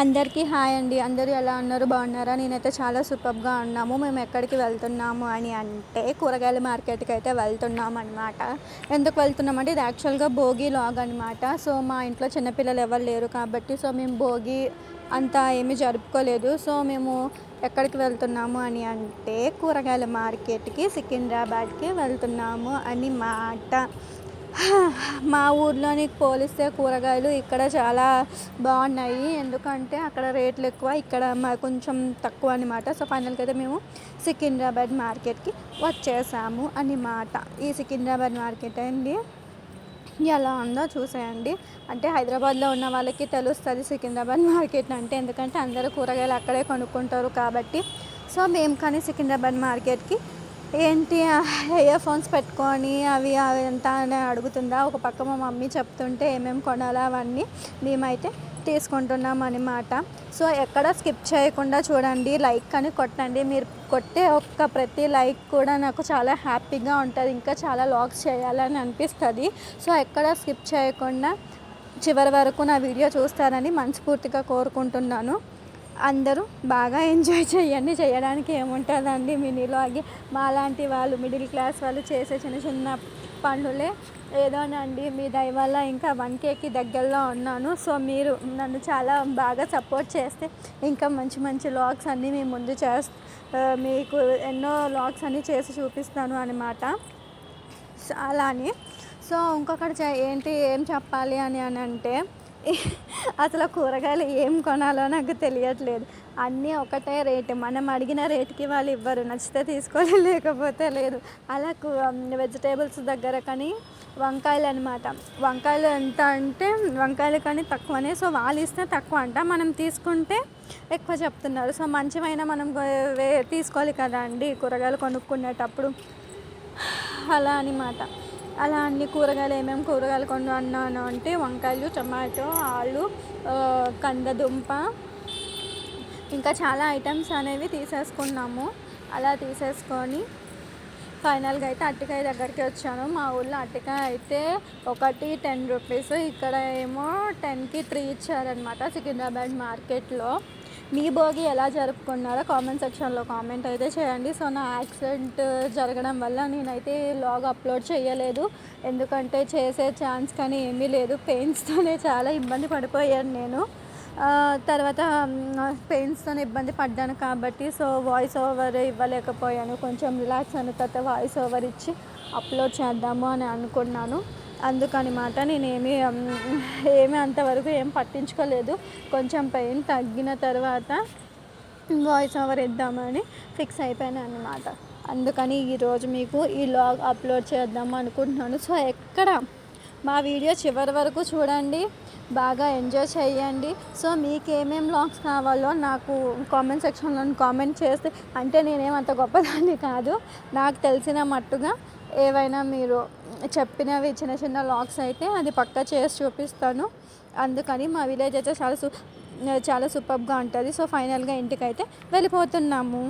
అందరికీ హాయ్ అండి. అందరూ ఎలా ఉన్నారు? బాగున్నారా? నేనైతే చాలా సూపర్గా ఉన్నాము. మేము ఎక్కడికి వెళ్తున్నాము అని అంటే కూరగాయల మార్కెట్కి అయితే వెళ్తున్నాం అనమాట ఎందుకు వెళ్తున్నామంటే ఇది యాక్చువల్గా భోగి లాగ్ అనమాట సో మా ఇంట్లో చిన్నపిల్లలు ఎవరు లేరు కాబట్టి సో మేము భోగి అంతా ఏమీ జరుపుకోలేదు. సో మేము ఎక్కడికి వెళ్తున్నాము అని అంటే కూరగాయల మార్కెట్కి సికింద్రాబాద్కి వెళ్తున్నాము అని మాట. మా ఊర్లోని పోలిస్తే కూరగాయలు ఇక్కడ చాలా బాగున్నాయి. ఎందుకంటే అక్కడ రేట్లు ఎక్కువ ఇక్కడ కొంచెం తక్కువ అనమాట సో ఫైనల్గా అయితే మేము సికింద్రాబాద్ మార్కెట్కి వచ్చేసాము అన్నమాట ఈ సికింద్రాబాద్ మార్కెట్ అండి ఎలా ఉందో చూసేయండి. అంటే హైదరాబాద్లో ఉన్న వాళ్ళకి తెలుస్తుంది సికింద్రాబాద్ మార్కెట్ అంటే ఎందుకంటే అందరూ కూరగాయలు అక్కడే కొనుక్కుంటారు కాబట్టి. సో మేము కానీ సికింద్రాబాద్ మార్కెట్కి ఏంటి ఇయర్ ఫోన్స్ పెట్టుకొని అవి అవి ఎంత అని అడుగుతుందా? ఒక పక్క మా మమ్మీ చెప్తుంటే ఏమేమి కొనాలా అవన్నీ మేమైతే తీసుకుంటున్నాం అనమాట సో ఎక్కడ స్కిప్ చేయకుండా చూడండి లైక్ అని కొట్టండి. మీరు కొట్టే ఒక్క ప్రతి లైక్ కూడా నాకు చాలా హ్యాపీగా ఉంటుంది. ఇంకా చాలా లాగ్స్ చేయాలని అనిపిస్తుంది. సో ఎక్కడ స్కిప్ చేయకుండా చివరి వరకు నా వీడియో చూస్తారని మనస్ఫూర్తిగా కోరుకుంటున్నాను. అందరూ బాగా ఎంజాయ్ చేయండి. చేయడానికి ఏముంటుందండి? మినీలాగి మాలాంటి వాళ్ళు మిడిల్ క్లాస్ వాళ్ళు చేసే చిన్న చిన్న పనులే. ఏదోనండి మీ దయ వల్ల ఇంకా వన్ కేకి దగ్గరలో ఉన్నాను. సో మీరు నన్ను చాలా బాగా సపోర్ట్ చేస్తే ఇంకా మంచి మంచి లాగ్స్ అన్నీ మీ ముందు చేస్త మీకు ఎన్నో లాగ్స్ అన్నీ చేసి చూపిస్తాను అనమాట అలా అని సో ఇంకొకటి ఏంటి ఏం చెప్పాలి అని అని అంటే అసలు కూరగాయలు ఏం కొనాలో నాకు తెలియట్లేదు. అన్నీ ఒకటే రేటు. మనం అడిగిన రేటుకి వాళ్ళు ఇవ్వరు. నచ్చితే తీసుకోవాలి లేకపోతే లేదు. అలా వెజిటేబుల్స్ దగ్గర కానీ వంకాయలు అనమాట వంకాయలు ఎంత అంటే వంకాయలు కానీ తక్కువనే. సో వాళ్ళు ఇస్తే తక్కువ అంట. మనం తీసుకుంటే ఎక్కువ చెప్తున్నారు. సో మంచివైనా మనం తీసుకోవాలి కదా అండి కూరగాయలు కొనుక్కునేటప్పుడు. అలా అనమాట అలా అన్ని కూరగాయలు ఏమేమి కూరగాయలు కొన్నాను అంటే వంకాయలు టమాటో ఆలు కందదుంప. ఇంకా చాలా ఐటమ్స్ అనేవి తీసేసుకున్నాము. అలా తీసేసుకొని ఫైనల్గా అయితే అట్టికాయ దగ్గరికి వచ్చాను. మా ఊళ్ళో అట్టికాయ అయితే ఒకటి టెన్ రూపీస్. ఇక్కడ ఏమో టెన్కి త్రీ ఇచ్చారనమాట సికింద్రాబాద్ మార్కెట్లో. మీ భోగి ఎలా జరుపుకున్నారో కామెంట్ సెక్షన్లో కామెంట్ అయితే చేయండి. సో నా యాక్సిడెంట్ జరగడం వల్ల నేనైతే లాగ్ అప్లోడ్ చేయలేదు. ఎందుకంటే చేసే ఛాన్స్ కానీ ఏమీ లేదు. పెయిన్స్తోనే చాలా ఇబ్బంది పడిపోయాను నేను. తర్వాత పెయిన్స్తో ఇబ్బంది పడ్డాను కాబట్టి సో వాయిస్ ఓవర్ ఇవ్వలేకపోయాను. కొంచెం రిలాక్స్ అయిన తర్వాత వాయిస్ ఓవర్ ఇచ్చి అప్లోడ్ చేద్దాము అని అనుకున్నాను. అందుకనమాట నేనేమి ఏమి ఏమి అంతవరకు ఏం పట్టించుకోలేదు. కొంచెం పెయిన్ తగ్గిన తర్వాత వాయిస్ ఓవర్ ఇద్దామని ఫిక్స్ అయిపోయాను అనమాట అందుకని ఈరోజు మీకు ఈ లాగ్ అప్లోడ్ చేద్దాం అనుకుంటున్నాను. సో ఎక్కడ మా వీడియో చివరి వరకు చూడండి. బాగా ఎంజాయ్ చేయండి. సో మీకు ఏమేమి లాగ్స్ కావాలో నాకు కామెంట్ సెక్షన్లో కామెంట్ చేస్తే అంటే నేనేమంత గొప్పదాన్ని కాదు. నాకు తెలిసిన మట్టుగా ఏవైనా మీరు చెప్పినవి చిన్న చిన్న లాగ్స్ అయితే అది పక్కా చేసి చూపిస్తాను. అందుకని మా విలేజ్ అయితే చాలా సు చాలా సూపర్గా ఉంటుంది. సో ఫైనల్గా ఇంటికైతే వెళ్ళిపోతున్నాము.